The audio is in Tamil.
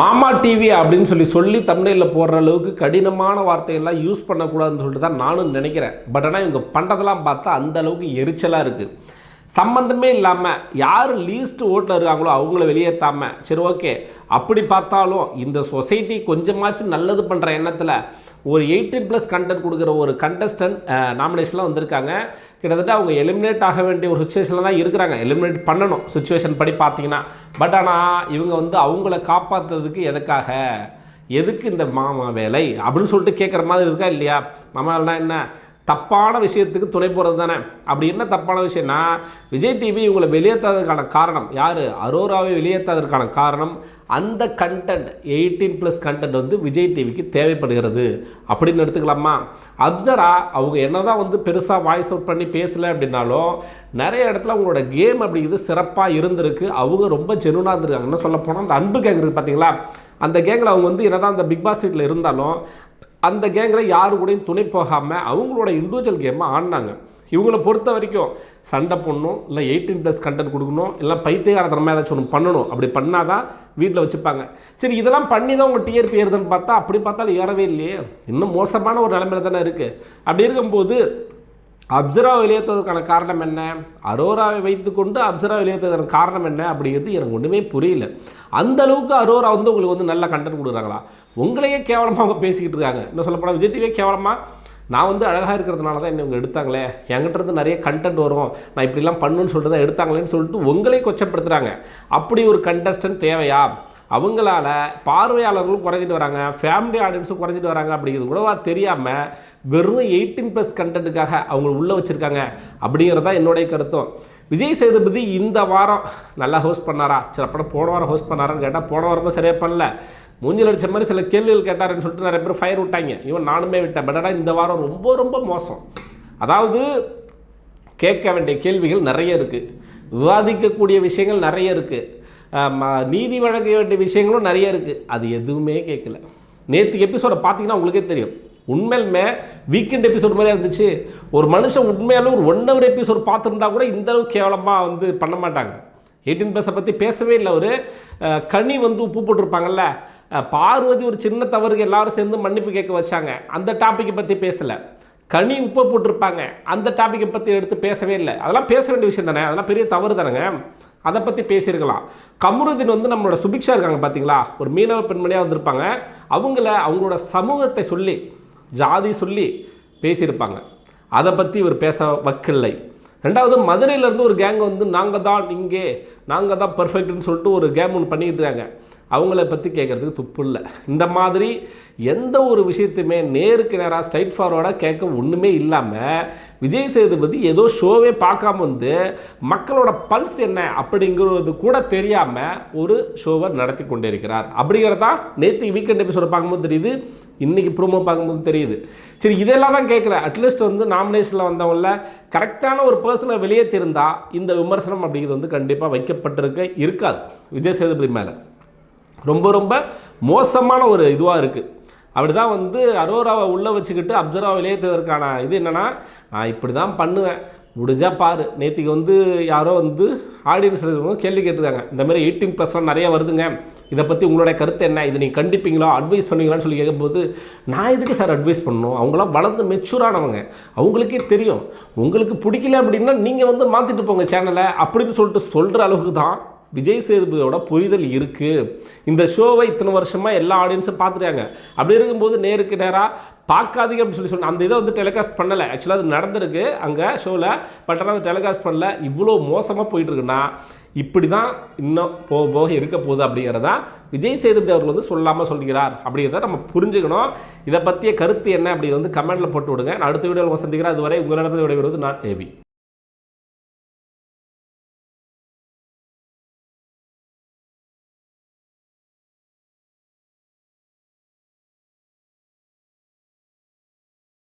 மாமா டிவி அப்படின்னு சொல்லி சொல்லி தமிழில் போடுற அளவுக்கு கடினமான வார்த்தையெல்லாம் யூஸ் பண்ணக்கூடாதுன்னு சொல்லிட்டு தான் நானும் நினைக்கிறேன். பட் ஆனால் இவங்க பண்ணுறதெல்லாம் பார்த்தா அந்த அளவுக்கு எரிச்சலாக இருக்குது சம்மந்தமே இல்லாமல் யார் லீஸ்ட் ஓட்டில் இருக்காங்களோ அவங்கள வெளியேற்றாமல் சரி ஓகே அப்படி பார்த்தாலும் இந்த சொசைட்டி கொஞ்சமாச்சும் நல்லது பண்ணுற எண்ணத்தில் ஒரு எயிட்டீன் ப்ளஸ் கண்டென்ட் கொடுக்குற ஒரு கண்டஸ்டன்ட் நாமினேஷன்லாம் வந்திருக்காங்க. கிட்டத்தட்ட அவங்க எலிமினேட் ஆக வேண்டிய ஒரு சுச்சுவேஷனில் தான் இருக்கிறாங்க. எலிமினேட் பண்ணணும் சுச்சுவேஷன் படி பார்த்தீங்கன்னா. பட் ஆனால் இவங்க வந்து அவங்கள காப்பாற்றுறதுக்கு எதுக்காக? எதுக்கு இந்த மாமா வேலை? அப்படின்னு சொல்லிட்டு கேட்குற மாதிரி இருக்கா இல்லையா? மாமா வேலைனா என்ன? தப்பான விஷயத்துக்கு துணை போகிறது தானே? அப்படி என்ன தப்பான விஷயம்னா விஜய் டிவி இவங்களை வெளியேற்றாததுக்கான காரணம் யார்? அரோராவை வெளியேற்றாததுக்கான காரணம் அந்த கண்டென்ட் எயிட்டீன் ப்ளஸ் கண்டென்ட் வந்து விஜய் டிவிக்கு தேவைப்படுகிறது. அப்படின்னு எடுத்துக்கலாமா? அப்சரா அவங்க என்ன தான் வந்து பெருசாக வாய்ஸ் அவுட் பண்ணி பேசலை அப்படின்னாலும் நிறைய இடத்துல அவங்களோட கேம் அப்படிங்கிறது சிறப்பாக இருந்திருக்கு. அவங்க ரொம்ப ஜெனுனாக இருந்திருக்காங்க. என்ன சொல்ல போனால் அந்த அன்பு கேங் இருக்குது பார்த்தீங்களா அந்த கேங்கில் அவங்க வந்து என்னதான் அந்த பிக் பாஸ் வீட்டில் இருந்தாலும் அந்த கேங்கில் யாரு கூடயும் துணை போகாமல் அவங்களோட இண்டிவிஜுவல் கேமை ஆடினாங்க. இவங்களை பொறுத்த வரைக்கும் சண்டை போடணும் இல்லை எயிட்டீன் ப்ளஸ் கண்டென்ட் கொடுக்கணும் இல்லை பைத்தியகாரத்தனமாக ஏதாச்சும் ஒன்று பண்ணணும். அப்படி பண்ணால் தான் வீட்டில் வச்சுப்பாங்க. சரி இதெல்லாம் பண்ணி தான் உங்கள் டிஆர்பி ஏறுதுன்னு பார்த்தா அப்படி பார்த்தாலும் ஏறவே இல்லையே. இன்னும் மோசமான ஒரு நிலைமையில தானே இருக்குது அப்படி இருக்கும்போது அப்சரா வெளியேற்றுவதற்கான காரணம் என்ன? அரோராவை வைத்துக்கொண்டு அப்சரா வெளியேற்றுவதற்கான காரணம் என்ன அப்படிங்கிறது எனக்கு ஒன்றுமே புரியல. அந்த அளவுக்கு அரோரா வந்து உங்களுக்கு வந்து நல்ல கண்டென்ட் கொடுக்குறாங்களா? உங்களையே கேவலமாக அவங்க பேசிக்கிட்டு இருக்காங்க. இன்னும் சொல்லப்போனால் விஜய் டிவியே கேவலமாக நான் வந்து அழகாக இருக்கிறதுனால தான் என்ன இவங்க எடுத்தாங்களே? என்கிட்ட இருந்து நிறைய கண்டென்ட் வரும். நான் இப்படிலாம் பண்ணுன்னு சொல்லிட்டு தான் எடுத்தாங்களேன்னு சொல்லிட்டு உங்களே கொச்சப்படுத்துகிறாங்க அப்படி ஒரு கண்டஸ்டன்ட் தேவையா? அவங்களால பார்வையாளர்களும் குறைஞ்சிட்டு வராங்க ஃபேமிலி ஆடியன்ஸும் குறைஞ்சிட்டு வராங்க அப்படிங்கிறது கூடவா தெரியாமல் வெறும் எயிட்டீன் ப்ளஸ் கண்டென்ட்டுக்காக அவங்க உள்ளே வச்சுருக்காங்க அப்படிங்கிறது தான் என்னுடைய கருத்தும். விஜய் சேதுபதி இந்த வாரம் நல்லா ஹோஸ்ட் பண்ணாரா? சரி அப்புறம் போன வாரம் ஹோஸ்ட் பண்ணாரான்னு கேட்டால் போன வாரமும் சரியாக பண்ணல. மூஞ்சில் அடித்த மாதிரி சில கேள்விகள் கேட்டாருன்னு சொல்லிட்டு நிறைய பேர் ஃபயர் விட்டாங்க. இவன் நானுமே விட்டேன். பட் ஆனால் இந்த வாரம் ரொம்ப ரொம்ப மோசம். அதாவது கேட்க வேண்டிய கேள்விகள் நிறைய இருக்குது விவாதிக்கக்கூடிய விஷயங்கள் நிறைய இருக்குது நீதி வழங்க வேண்டிய விஷயங்களும் நிறைய இருக்குது அது எதுவுமே கேட்கல. நேற்று எபிசோடை பார்த்தீங்கன்னா உங்களுக்கே தெரியும். உண்மையிலுமே வீக்கெண்ட் எபிசோட் மாதிரியா இருந்துச்சு. ஒரு மனுஷன் உண்மையாலும் ஒரு ஒன் ஹவர் எபிசோட் பார்த்துருந்தா கூட இந்த அளவுக்கு கேவலமாக வந்து பண்ண மாட்டாங்க. எயிட்டீன் ப்ளஸை பற்றி பேசவே இல்லை ஒரு கனி வந்து உப்பு போட்டிருப்பாங்கல்ல. பார்வதி ஒரு சின்ன தவறுக்கு எல்லாரும் சேர்ந்து மன்னிப்பு கேட்க வச்சாங்க. அந்த டாப்பிக்கை பற்றி பேசலை. கனி உப்பை போட்டிருப்பாங்க. அந்த டாப்பிக்கை பற்றி எடுத்து பேசவே இல்லை. அதெல்லாம் பேச வேண்டிய விஷயம் தானே? அதெல்லாம் பெரிய தவறு தானேங்க? அதை பற்றி பேசியிருக்கலாம். கமருதீன் வந்து நம்மளோட சுபிக்ஷா இருக்காங்க பார்த்தீங்களா ஒரு மீனவ பெண்மணியாக வந்திருப்பாங்க. அவங்கள அவங்களோட சமூகத்தை சொல்லி ஜாதி சொல்லி பேசியிருப்பாங்க. அதை பற்றி இவர் பேச வக்கில்லை. ரெண்டாவது மதுரையிலேருந்து ஒரு கேங் வந்து நாங்கள் தான் இங்கே நாங்கள் தான் பர்ஃபெக்ட்னு சொல்லிட்டு ஒரு கேம் ஒன்று பண்ணிக்கிட்டு இருக்காங்க. அவங்கள பற்றி கேட்குறதுக்கு துப்பு இல்லை. இந்த மாதிரி எந்த ஒரு விஷயத்தையுமே நேருக்கு நேராக ஸ்ட்ரைட் ஃபார்வர்டாக கேட்க ஒன்றுமே இல்லாமல் விஜய் சேதுபதி ஏதோ ஷோவே பார்க்காம வந்து மக்களோட பல்ஸ் என்ன அப்படிங்கிறது கூட தெரியாமல் ஒரு ஷோவை நடத்தி கொண்டே இருக்கிறார். அப்படிங்கிறதான் நேற்று வீக்கெண்ட் எபிசோட பார்க்கும்போது தெரியுது இன்றைக்கி ப்ரோமோ பார்க்கும்போது தெரியுது. சரி இதெல்லாம் தான் கேட்குறேன் அட்லீஸ்ட் வந்து நாமினேஷனில் வந்தவங்கள கரெக்டான ஒரு பர்சனை வெளியே தெரிந்தால் இந்த விமர்சனம் அப்படிங்கிறது வந்து கண்டிப்பாக வைக்கப்பட்டிருக்க இருக்காது. விஜய் சேதுபதி மேலே. ரொம்ப ரொம்ப மோசமான ஒரு இதுவாக இருக்குது அப்படி தான் வந்து அரோராவை உள்ளே வச்சுக்கிட்டு அப்சர்வா விளையத்துவதற்கான இது என்னென்னா நான் இப்படி தான் பண்ணுவேன். முடிஞ்சால் பாரு. நேற்றுக்கு வந்து யாரோ வந்து ஆடியன்ஸ் கேள்வி கேட்டிருக்காங்க. இந்த மாதிரி எயிட்டீன் ப்ளஸ்லாம் நிறைய வருதுங்க. இதை பற்றி உங்களுடைய கருத்து என்ன? இதை நீங்கள் கண்டிப்பீங்களா? அட்வைஸ் பண்ணுவீங்களான்னு சொல்லி கேட்கும்போது நான் எதுக்கு சார் அட்வைஸ் பண்ணணும்? அவங்களாம் வளர்ந்து மெச்சூரானவங்க அவங்களுக்கே தெரியும். உங்களுக்கு பிடிக்கல அப்படின்னா நீங்கள் வந்து மாற்றிட்டு போங்க சேனலை அப்படின்னு சொல்லிட்டு சொல்கிற அளவுக்கு தான் விஜய் சேதுபதியோட புரிதல் இருக்குது இந்த ஷோவை இத்தனை வருஷமாக எல்லா ஆடியன்ஸும் பார்த்துட்டாங்க. அப்படி இருக்கும்போது நேருக்கு நேராக பார்க்காதீங்க அப்படின்னு சொல்லி சொன்ன அந்த இதை வந்து டெலிகாஸ்ட் பண்ணலை. ஆக்சுவலாக அது நடந்திருக்கு அங்கே ஷோவில் பட் ஆனால் அது டெலிகாஸ்ட் பண்ணல. இவ்வளோ மோசமாக போயிட்டுருக்குன்னா இப்படி தான் இன்னும் போக போக இருக்க போகுது அப்படிங்கிறதா விஜய் சேதுபதி அவர்கள் வந்து சொல்லாமல் சொல்கிறார் அப்படிங்கிறத நம்ம புரிஞ்சுக்கணும். இதை பற்றிய கருத்து என்ன அப்படி வந்து கமெண்ட்டில் போட்டு விடுங்க. நான் அடுத்த வீடியோவில் சந்திக்கிறேன். அதுவரை உங்களிடம் விடைபெறுவது நான் ஏவி